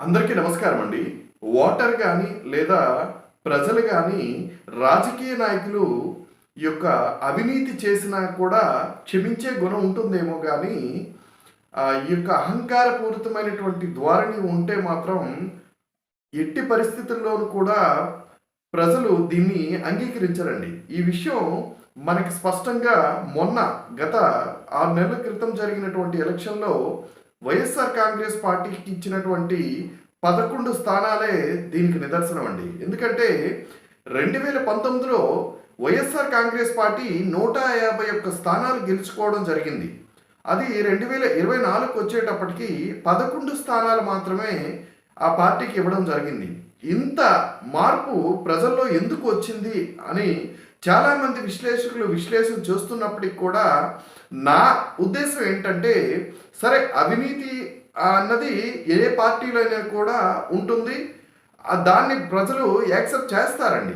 అందరికీ నమస్కారం అండి. ఓటర్ కానీ లేదా ప్రజలు కానీ రాజకీయ నాయకులు ఈ యొక్క అవినీతి చేసినా కూడా క్షమించే గుణం ఉంటుందేమో కానీ ఆ, ఈ యొక్క అహంకారపూరితమైనటువంటి ధోరణి ఉంటే మాత్రం ఎట్టి పరిస్థితుల్లోనూ కూడా ప్రజలు దీన్ని అంగీకరించరండి. ఈ విషయం మనకి స్పష్టంగా మొన్న గత ఆరు నెలల క్రితం జరిగినటువంటి ఎలక్షన్లో వైఎస్ఆర్ కాంగ్రెస్ పార్టీకి ఇచ్చినటువంటి పదకొండు స్థానాలే దీనికి నిదర్శనం అండి. ఎందుకంటే రెండు వేల పంతొమ్మిదిలో వైఎస్ఆర్ కాంగ్రెస్ పార్టీ నూట యాభై ఒక్క స్థానాలు గెలుచుకోవడం జరిగింది. అది రెండు వేల ఇరవై నాలుగుకి వచ్చేటప్పటికి పదకొండు స్థానాలు మాత్రమే ఆ పార్టీకి ఇవ్వడం జరిగింది. ఇంత మార్పు ప్రజల్లో ఎందుకు వచ్చింది అని చాలామంది విశ్లేషకులు విశ్లేషణ చేస్తున్నప్పటికి కూడా నా ఉద్దేశం ఏంటంటే సరే అవినీతి అన్నది ఏ పార్టీలో కూడా ఉంటుంది. దాన్ని ప్రజలు యాక్సెప్ట్ చేస్తారండి.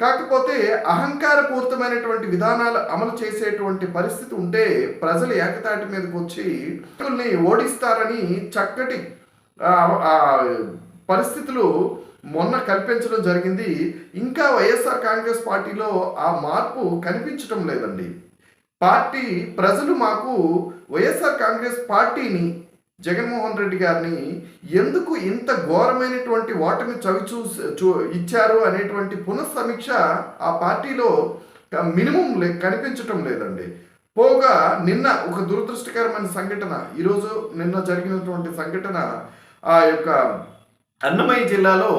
కాకపోతే అహంకారపూరితమైనటువంటి విధానాలు అమలు చేసేటువంటి పరిస్థితి ఉంటే ప్రజలు ఏకతాటి మీదకి వచ్చి ఓడిస్తారని చక్కటి పరిస్థితులు మొన్న కల్పించడం జరిగింది. ఇంకా వైఎస్ఆర్ కాంగ్రెస్ పార్టీలో ఆ మార్పు కనిపించడం లేదండి. పార్టీ ప్రజలు మాకు వైఎస్ఆర్ కాంగ్రెస్ పార్టీని జగన్మోహన్ రెడ్డి గారిని ఎందుకు ఇంత ఘోరమైనటువంటి ఓటమి చవి చూసి చూ ఇచ్చారు అనేటువంటి పునఃసమీక్ష ఆ పార్టీలో మినిమం లే కనిపించటం లేదండి. పోగా నిన్న ఒక దురదృష్టకరమైన సంఘటన ఈరోజు నిన్న జరిగినటువంటి సంఘటన ఆ యొక్క అన్నమయ్య జిల్లాలో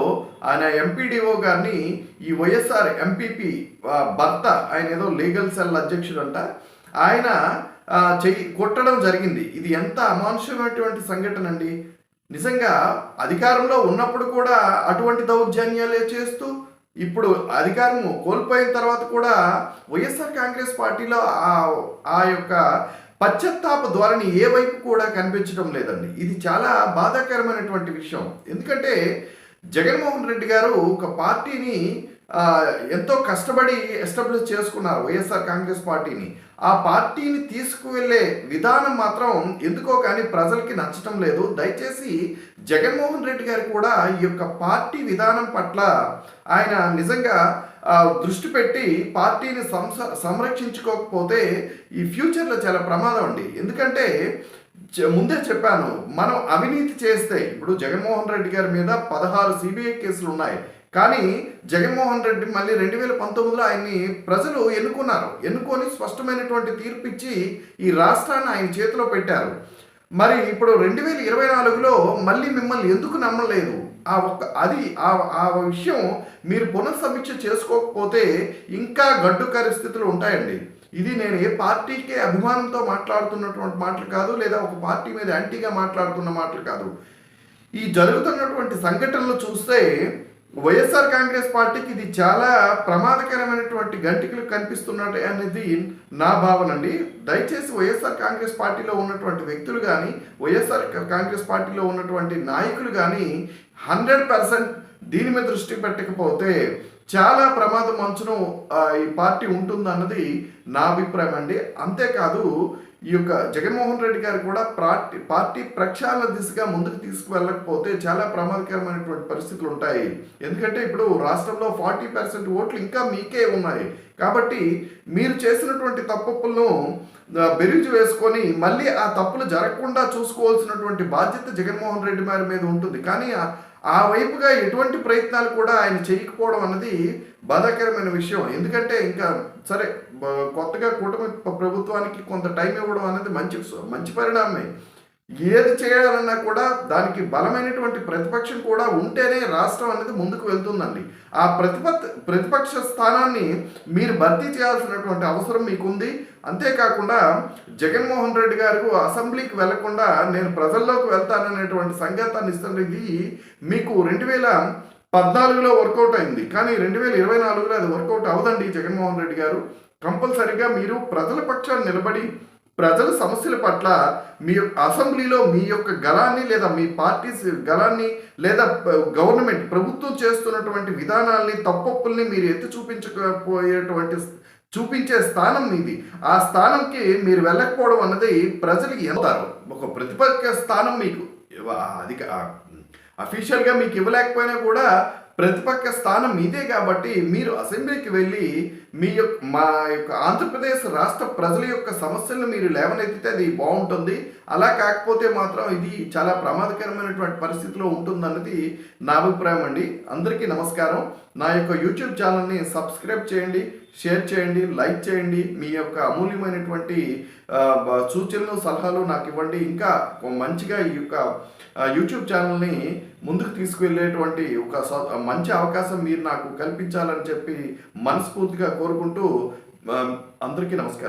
ఆయన ఎంపీడీఓ గారిని ఈ వైఎస్ఆర్ ఎంపీపీ భర్త ఆయన ఏదో లీగల్ సెల్ అధ్యక్షుడు అంట ఆయన చెయ్యి కొట్టడం జరిగింది. ఇది ఎంత అమానుషమైనటువంటి సంఘటన అండి. నిజంగా అధికారంలో ఉన్నప్పుడు కూడా అటువంటి దౌర్జన్యాలే చేస్తూ ఇప్పుడు అధికారం కోల్పోయిన తర్వాత కూడా వైఎస్ఆర్ కాంగ్రెస్ పార్టీలో ఆ ఆ యొక్క పశ్చత్తాప ధోరణి ఏ వైపు కూడా కనిపించడం లేదండి. ఇది చాలా బాధాకరమైనటువంటి విషయం. ఎందుకంటే జగన్మోహన్ రెడ్డి గారు ఒక పార్టీని ఎంతో కష్టపడి ఎస్టాబ్లిష్ చేసుకున్నారు వైఎస్ఆర్ కాంగ్రెస్ పార్టీని. ఆ పార్టీని తీసుకువెళ్ళే విధానం మాత్రం ఎందుకో కానీ ప్రజలకి నచ్చటం లేదు. దయచేసి జగన్మోహన్ రెడ్డి గారు కూడా ఈ యొక్క పార్టీ విధానం పట్ల ఆయన నిజంగా దృష్టి పెట్టి పార్టీని సంస సంరక్షించుకోకపోతే ఈ ఫ్యూచర్లో చాలా ప్రమాదం అండి. ఎందుకంటే ముందే చెప్పాను మనం అవినీతి చేస్తే ఇప్పుడు జగన్మోహన్ రెడ్డి గారి మీద పదహారు సిబిఐ కేసులు ఉన్నాయి. కానీ జగన్మోహన్ రెడ్డి మళ్ళీ రెండు వేల పంతొమ్మిదిలో ఆయన్ని ప్రజలు ఎన్నుకున్నారు. ఎన్నుకొని స్పష్టమైనటువంటి తీర్పు ఇచ్చి ఈ రాష్ట్రాన్ని ఆయన చేతిలో పెట్టారు. మరి ఇప్పుడు రెండు వేల ఇరవై నాలుగులో మళ్ళీ మిమ్మల్ని ఎందుకు నమ్మలేదు? ఆ ఒక్క అది ఆ ఆ విషయం మీరు పునఃసమీక్ష చేసుకోకపోతే ఇంకా గడ్డు పరిస్థితులు ఉంటాయండి. ఇది నేను ఏ పార్టీకే అభిమానంతో మాట్లాడుతున్నటువంటి మాటలు కాదు లేదా ఒక పార్టీ మీద యాంటీగా మాట్లాడుతున్న మాటలు కాదు. ఈ జరుగుతున్నటువంటి సంఘటనలు చూస్తే వైఎస్ఆర్ కాంగ్రెస్ పార్టీకి ఇది చాలా ప్రమాదకరమైనటువంటి గంటికలు కనిపిస్తున్నాయి అనేది నా భావన అండి. దయచేసి వైఎస్ఆర్ కాంగ్రెస్ పార్టీలో ఉన్నటువంటి వ్యక్తులు కానీ వైఎస్ఆర్ కాంగ్రెస్ పార్టీలో ఉన్నటువంటి నాయకులు కానీ హండ్రెడ్ పర్సెంట్ దీని మీద దృష్టి పెట్టకపోతే చాలా ప్రమాదం మంచును ఈ పార్టీ ఉంటుందన్నది నా అభిప్రాయం అండి. అంతేకాదు ఈ యొక్క జగన్మోహన్ రెడ్డి గారు కూడా పార్టీ పార్టీ ప్రక్షాళన దిశగా ముందుకు తీసుకువెళ్ళకపోతే చాలా ప్రమాదకరమైనటువంటి పరిస్థితులు ఉంటాయి. ఎందుకంటే ఇప్పుడు రాష్ట్రంలో ఫార్టీ పర్సెంట్ ఓట్లు ఇంకా మీకే ఉన్నాయి. కాబట్టి మీరు చేసినటువంటి తప్పులను బెరీజు వేసుకొని మళ్ళీ ఆ తప్పులు జరగకుండా చూసుకోవాల్సినటువంటి బాధ్యత జగన్మోహన్ రెడ్డి గారి మీద ఉంటుంది. కానీ ఆ- వైపుగా ఎటువంటి ప్రయత్నాలు కూడా ఆయన చేయకపోవడం అన్నది బాధాకరమైన విషయం. ఎందుకంటే ఇంకా సరే కొత్తగా కూటమి ప్రభుత్వానికి కొంత టైం ఇవ్వడం అనేది మంచి మంచి పరిణామమే. ఏది చేయాలన్నా కూడా దానికి బలమైనటువంటి ప్రతిపక్షం కూడా ఉంటేనే రాష్ట్రం అనేది ముందుకు వెళ్తుందండి. ఆ ప్రతిప ప్రతిపక్ష స్థానాన్ని మీరు భర్తీ చేయాల్సినటువంటి అవసరం మీకుంది. అంతేకాకుండా జగన్మోహన్ రెడ్డి గారు అసెంబ్లీకి వెళ్ళకుండా నేను ప్రజల్లోకి వెళ్తాననేటువంటి సంకేతాన్ని ఇస్తుంది ఇది మీకు రెండు వేల పద్నాలుగులో వర్కౌట్ అయింది. కానీ రెండు వేల ఇరవై నాలుగులో అది వర్కౌట్ అవదండి జగన్మోహన్ రెడ్డి గారు. కంపల్సరిగా మీరు ప్రజల పక్షాన్ని నిలబడి ప్రజల సమస్యల పట్ల మీ యొక్క అసెంబ్లీలో మీ యొక్క గలాన్ని లేదా మీ పార్టీ గలాన్ని లేదా గవర్నమెంట్ ప్రభుత్వం చేస్తున్నటువంటి విధానాల్ని తప్పప్పుల్ని మీరు ఎత్తి చూపించకపోయేటువంటి చూపించే స్థానం మీది. ఆ స్థానంకి మీరు వెళ్ళకపోవడం అన్నది ప్రజలకి ఎంత ఒక ప్రతిపక్ష స్థానం మీకు. అధిక అఫీషియల్గా మీకు ఇవ్వలేకపోయినా కూడా ప్రతిపక్ష స్థానం మీదే కాబట్టి మీరు అసెంబ్లీకి వెళ్ళి మీ యొక్క మా యొక్క ఆంధ్రప్రదేశ్ రాష్ట్ర ప్రజల యొక్క సమస్యలను మీరు లేవనెత్తితే అది బాగుంటుంది. అలా కాకపోతే మాత్రం ఇది చాలా ప్రమాదకరమైనటువంటి పరిస్థితిలో ఉంటుందన్నది నా అభిప్రాయం అండి. అందరికీ నమస్కారం. నా యొక్క యూట్యూబ్ ఛానల్ని సబ్స్క్రైబ్ చేయండి షేర్ చేయండి లైక్ చేయండి. మీ యొక్క అమూల్యమైనటువంటి సూచనలు సలహాలు నాకు ఇవ్వండి. ఇంకా మంచిగా ఈ యొక్క యూట్యూబ్ ఛానల్ని ముందుకు తీసుకువెళ్ళేటువంటి ఒక స- మంచి అవకాశం మీరు నాకు కల్పించాలని చెప్పి మనస్ఫూర్తిగా కోరుకుంటూ అందరికీ నమస్కారం.